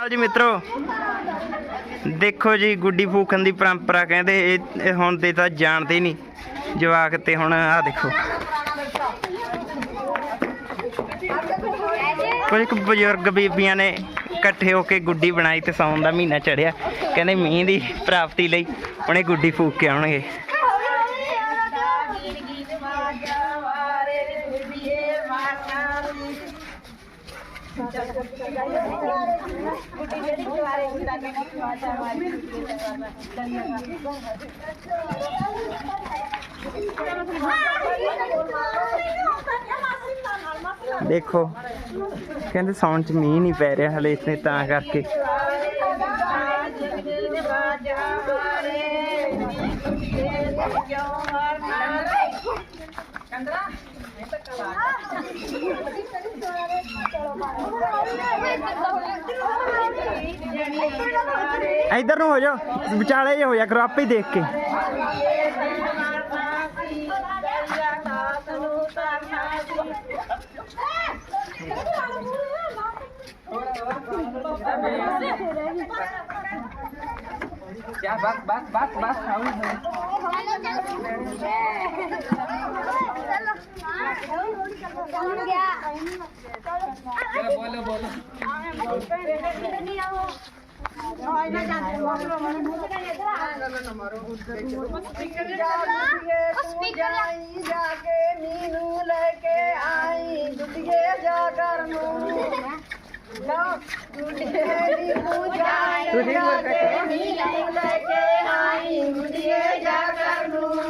ਹਾਂ ਜੀ ਮਿੱਤਰੋ। ਦੇਖੋ ਜੀ, ਗੁੱਡੀ ਫੂਕਣ ਦੀ ਪਰੰਪਰਾ ਕਹਿੰਦੇ, ਇਹ ਹੁਣ ਦੇ ਤਾਂ ਜਾਣਦੇ ਹੀ ਨਹੀਂ। ਜਵਾਕ ਤੇ ਹੁਣ ਆਹ ਦੇਖੋ। ਕੁਝ ਕੁ ਬਜ਼ੁਰਗ ਬੀਬੀਆਂ ਨੇ ਇਕੱਠੇ ਹੋ ਕੇ ਗੁੱਡੀ ਬਣਾਈ ਤੇ ਸੌਣ ਦਾ ਮਹੀਨਾ ਚੜਿਆ ਕਹਿੰਦੇ ਮੀਂਹ ਦੀ ਪ੍ਰਾਪਤੀ ਲਈ ਉਹਨੇ ਗੁੱਡੀ ਫੂਕ ਕੇ ਆਉਣਗੇ। ਦੇਖੋ ਕਹਿੰਦੇ ਸੌਣ ਚ ਮੀਂਹ ਨਹੀਂ ਪੈ ਰਿਹਾ ਹਲੇ ਇਤਨੇ ਤਾਂ ਕਰਕੇ ਇੱਧਰ इधर नु हो जाओ। विचाले हो जा करो आप ही देख के। क्या बस बस बस बस आई दुटिए जाकर जाके जाकर नू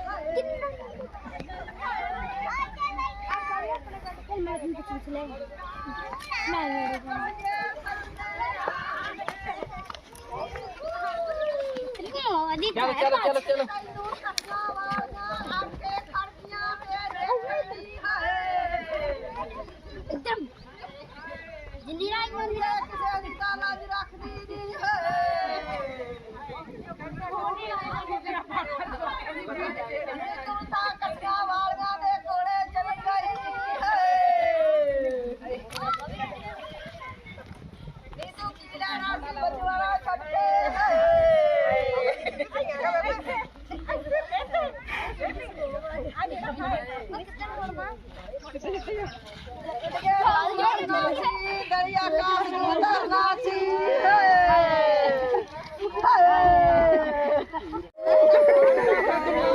पूछ ले। मैं चलो चलो चलो।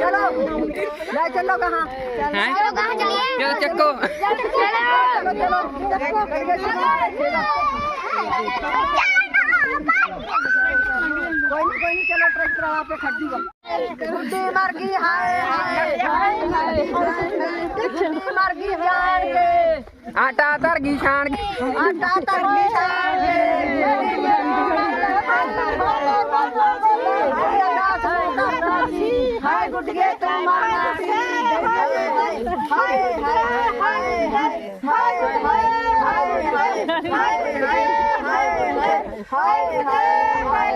चलो ले चलो कहाँ चलो कहाँ चलिए चलो चक्को चलो चलो चलो कोई नहीं कोई नहीं चलो ट्रैक्टर वहाँ पे खड़ी दी गुड्डी मर गई हाय हाय कुत्ती गई जान के आटा तर गई छान के आटा तर छान के हाय हाय हाय हाय हाय हाय हाय हाय हाय हाय हाय हाय हाय